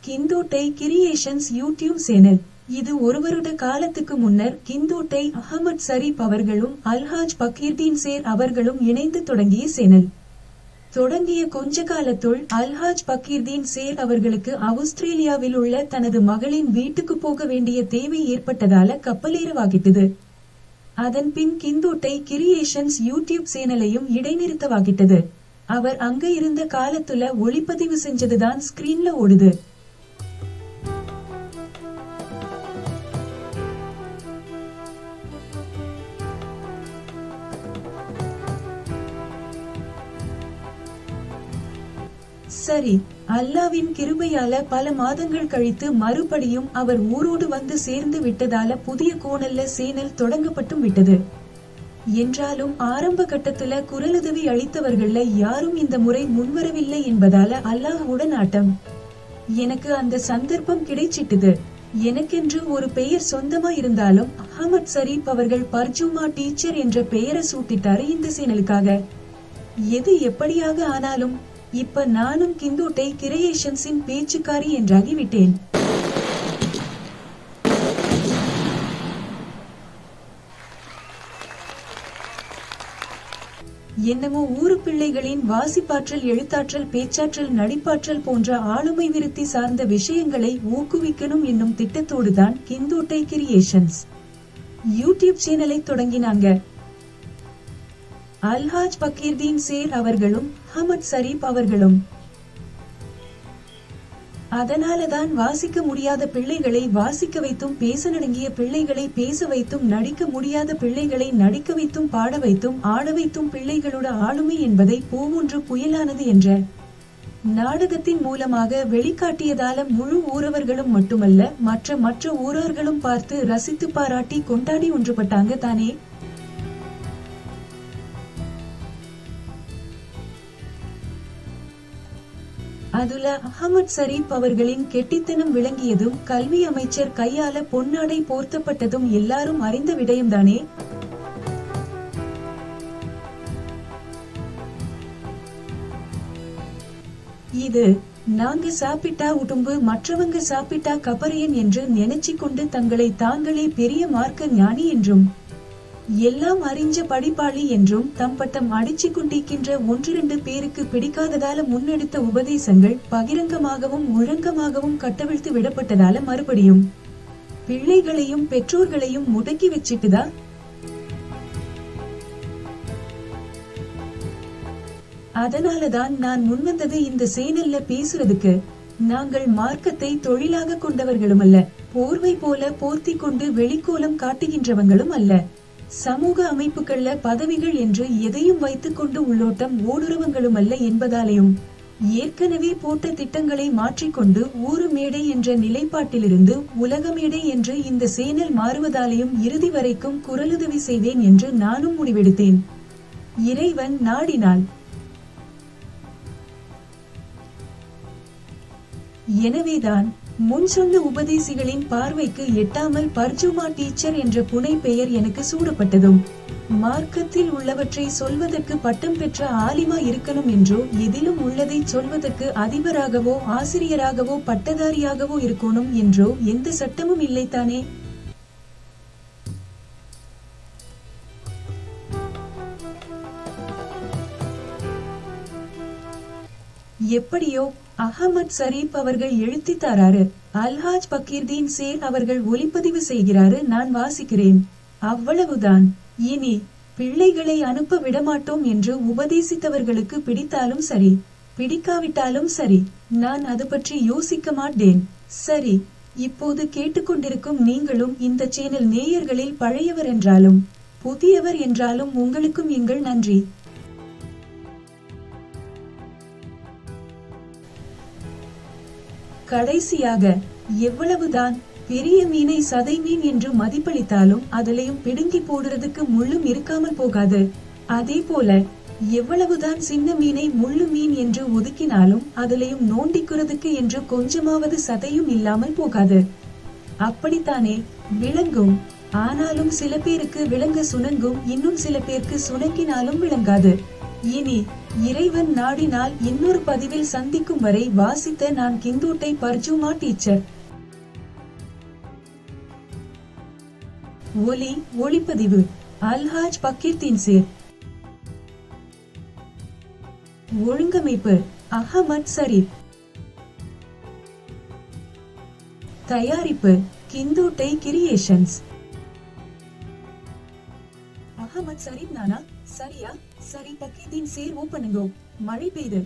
Gintota creations YouTube channel. இது ஒரு வருட காலத்துக்கு முன்னர் கிந்தோட்டை அகமது சரீப் அவர்களும் அல்ஹாஜ் பக்கீர்தீன் சேர் அவர்களும் இணைந்து தொடங்கிய சேனல். தொடங்கிய கொஞ்ச காலத்துள் அல்ஹாஜ் பக்கீர்தீன் சேர் அவர்களுக்கு அவுஸ்திரேலியாவில் உள்ள தனது மகளின் வீட்டுக்கு போக வேண்டிய தேவை ஏற்பட்டதால கப்பலேறவாகிட்டது. அதன் பின் கிந்தோட்டை கிரியேஷன்ஸ் யூடியூப் சேனலையும் இடைநிறுத்தவாகிட்டது. அவர் அங்க இருந்த காலத்துல ஒளிப்பதிவு செஞ்சதுதான் ஸ்கிரீன்ல ஓடுது. சரி அல்லாவின் கிருபையால பல மாதங்கள் கழித்து மறுபடியும் அவர் ஊரோடு வந்து சேர்ந்து விட்டதால புதிய கோணல்ல சேனல் தொடங்கப்பட்டும் விட்டது. என்றாலும் ஆரம்ப கட்டத்துல குரலுதவி அளித்தவர்கள்ல யாரும் இந்த முறை முன்வரவில்லை என்பதால அல்லாஹ்வுடன் ஆட்டம். எனக்கு அந்த சந்தர்ப்பம் கிடைச்சிட்டுது. எனக்கென்று ஒரு பெயர் சொந்தமா இருந்தாலும் அகமத் சரீப் அவர்கள் பர்ஜுமா டீச்சர் என்ற பெயரை சூட்டிட்டாரு இந்த சேனலுக்காக. எது எப்படியாக ஆனாலும் இப்ப நானும் கிந்துட்டை கிரியேஷன்ஸின் பேச்சுக்காரி என்றாகிவிட்டேன். என்னமோ ஊரு பிள்ளைகளின் வாசிப்பாற்றல் எழுத்தாற்றல் பேச்சாற்றல் நடிப்பாற்றல் போன்ற ஆளுமை விருத்தி சார்ந்த விஷயங்களை ஊக்குவிக்கணும் என்னும் திட்டத்தோடுதான் கிந்தோட்டை கிரியேஷன்ஸ். யூடியூப் சேனலை தொடங்கினாங்க. அல்ஹாஜ் பக்கீர்தீன் சேர் அவர்களும் ஹமத் சரீப் அவர்களும். அதனாலதான் வாசிக்க முடியாத பிள்ளைகளை வாசிக்க வைத்தும் பேச நடுங்கிய பிள்ளைகளை பேச வைத்தும் நடிக்க முடியாத பிள்ளைகளை நடிக்க வைத்தும் பாட வைத்தும் ஆட வைத்தும் பிள்ளைகளோட ஆளுமை என்பதை பூவொன்று புயலானது என்ற நாடகத்தின் மூலமாக வெளிக்காட்டியதால முழு ஊரவர்களும் மட்டுமல்ல மற்ற மற்ற ஊரார்களும் பார்த்து ரசித்து பாராட்டி கொண்டாடி ஒன்றுபட்டாங்க தானே? அதுல அகமது சரீப் அவர்களின் கெட்டித்தனம் விளங்கியதும் கல்வி அமைச்சர் கையால பொன்னாடை போர்த்தப்பட்டதும் எல்லாரும் அறிந்த விடயம்தானே? இது நாங்க சாப்பிட்டா உடும்பு மற்றவங்க சாப்பிட்டா கபரியன் என்று நினைச்சிக்கொண்டு கொண்டு தங்களை தாங்களே பெரிய மார்க்க ஞானி என்றும் எல்லாம் அறிஞ்ச படிப்பாளி என்றும் தம் பட்டம் அடிச்சு கொண்டிருக்கின்ற ஒன்றிரண்டு பேருக்கு பிடிக்காததால முன்னெடுத்த உபதேசங்கள் பகிரங்கமாகவும் முழங்கமாகவும் கட்டவிழ்த்து விடப்பட்டதால மறுபடியும் பிள்ளைகளையும் பெற்றோர்களையும் முடக்கி வச்சிட்டுதா? அதனாலதான் நான் முன்வந்தது இந்த சேனல்ல பேசுறதுக்கு. நாங்கள் மார்க்கத்தை தொழிலாக கொண்டவர்களும் அல்ல போர்வை போல போர்த்தி கொண்டு வெளிக்கோலம் காட்டுகின்றவங்களும் அல்ல. சமூக அமைப்புகள்ல பதவிகள் என்று எதையும் வைத்துக் கொண்டு உள்ளோட்டம் ஓடுறவங்களும் அல்ல என்பதாலேயும் ஏற்கனவே போட்ட திட்டங்களை மாற்றிக்கொண்டு ஊரு மேடை என்ற நிலைப்பாட்டிலிருந்து உலக மேடை என்று இந்த சேனல் மாறுவதாலேயும் இறுதி வரைக்கும் குரலுதவி செய்வேன் என்று நானும் முடிவெடுத்தேன். இறைவன் நாடினாள் எனவேதான் முன் சொன்ன உபதேசிகளின் பார்வைக்கு எட்டாமல் பர்ஜுமா டீச்சர் என்ற புனை பெயர் எனக்கு சூடப்பட்டதும். மார்க்கத்தில் உள்ளவற்றை சொல்வதற்கு பட்டம் பெற்ற ஆலிமா இருக்கணும் என்றோ எதிலும் உள்ளதை சொல்வதற்கு அதிபராகவோ ஆசிரியராகவோ பட்டதாரியாகவோ இருக்கணும் என்றோ எந்த சட்டமும் இல்லைத்தானே? எப்படியோ அகமது சரீப் அவர்கள் எழுத்தி தாராரு. அல்ஹாஜ் பக்கீர்தீன் சேர் அவர்கள் ஒளிப்பதிவு செய்கிறாரு நான் வாசிக்கிறேன். அவ்வளவுதான். இனி பிள்ளைகளை அனுப்ப விடமாட்டோம் என்று உபதேசித்தவர்களுக்கு பிடித்தாலும் சரி பிடிக்காவிட்டாலும் சரி நான் அது பற்றி யோசிக்க மாட்டேன். சரி இப்போது கேட்டுக்கொண்டிருக்கும் நீங்களும் இந்த சேனல் நேயர்களில் பழையவர் என்றாலும் புதியவர் என்றாலும் உங்களுக்கும் எங்கள் நன்றி. கடைசியாக எவ்வளவுதான் பெரிய மீனை சதை மீன் என்று மதிப்பளித்தாலும் அதிலையும் பிடுங்கி போடுறதுக்கு முள்ளும் இருக்காமல் போகாது. அதே போல எவ்வளவுதான் சின்ன மீனை முள்ளு மீன் என்று ஒதுக்கினாலும் அதிலையும் நோண்டிக்கிறதுக்கு என்று கொஞ்சமாவது சதையும் இல்லாமல் போகாது. அப்படித்தானே விளங்கும். ஆனாலும் சில பேருக்கு விளங்க சுணங்கும் இன்னும் சில பேருக்கு சுணங்கினாலும் விளங்காது. இனி இறைவன் நாடினால் இன்னொரு பதிவில் சந்திக்கும் வரை வாசித்த நான் கிந்தூட்டை பர்ஜுமா டீச்சர். ஒலி ஒளிப்பதிவு அல்ஹாஜ் பக்கீர்த்தின் சேர். ஒழுங்கமைப்பு அகமத் சரீப் தயாரிப்பு கிந்தூட்டை கிரியேஷன்ஸ். அகமத் சரீப் நானா? சரியா? சரி பக்கீர்தீன் சேர் ஓப்பனுங்கோ மழை பெய்து.